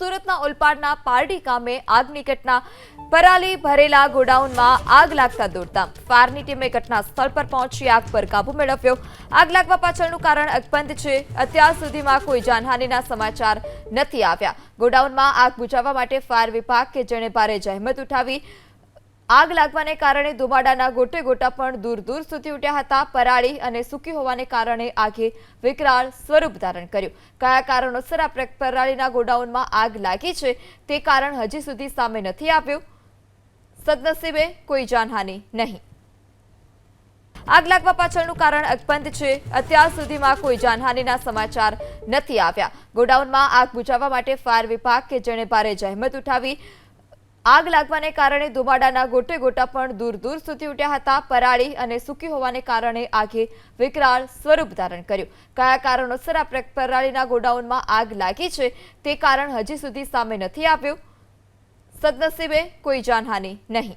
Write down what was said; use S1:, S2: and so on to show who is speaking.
S1: સુરતના ઓલપાડના પારડી ગામે આગની ઘટના પરાલી ભરેલા ગોડાઉનમાં આગ લાગતા દોડતા ફાયરની ટીમે ઘટના સ્થળ પર પહોંચી આગ પર કાબુ મેળવ્યો. આગ લાગવા પાછળનું કારણ અકબંધ છે. અત્યાર સુધીમાં કોઈ જાનહાનિના સમાચાર નથી આવ્યા. ગોડાઉનમાં આગ બુઝાવવા માટે ફાયર વિભાગ કે જેણે ભારે જહેમત ઉઠાવી આગ લાગવાને કારણે ધુમાડાના ગોટે ગોટા પણ દૂર દૂર સુધી ઉઠ્યા હતા. પરાળી અને સૂકી હોવાને કારણે આગે વિકરાળ સ્વરૂપ ધારણ કર્યું. કયા કારણોસર આ પરાળીના ગોડાઉનમાં આગ લાગી છે તે કારણ હજી સુધી સામે નથી આવ્યું. સદનસીબે કોઈ જાનહાનિ નહીં. આગ લાગવા પાછળનું કારણ અકબંધ છે. અત્યાર સુધીમાં કોઈ જાનહાનિના સમાચાર નથી આવ્યા. ગોડાઉનમાં આગ બુઝાવવા માટે ફાયર વિભાગ કે જેણે ભારે જહેમત ઉઠાવી આગ લાગવાને કારણે ધુમાડાના ગોટે ગોટા પણ દૂર દૂર સુધી ઉઠ્યા હતા. પરાળી અને સૂકી હોવાને કારણે આગે વિકરાળ સ્વરૂપ ધારણ કર્યું. કયા કારણોસર આ પરાળીના ગોડાઉનમાં આગ લાગી છે તે કારણ હજી સુધી સામે નથી આવ્યું. સદનસીબે કોઈ જાનહાનિ નહીં.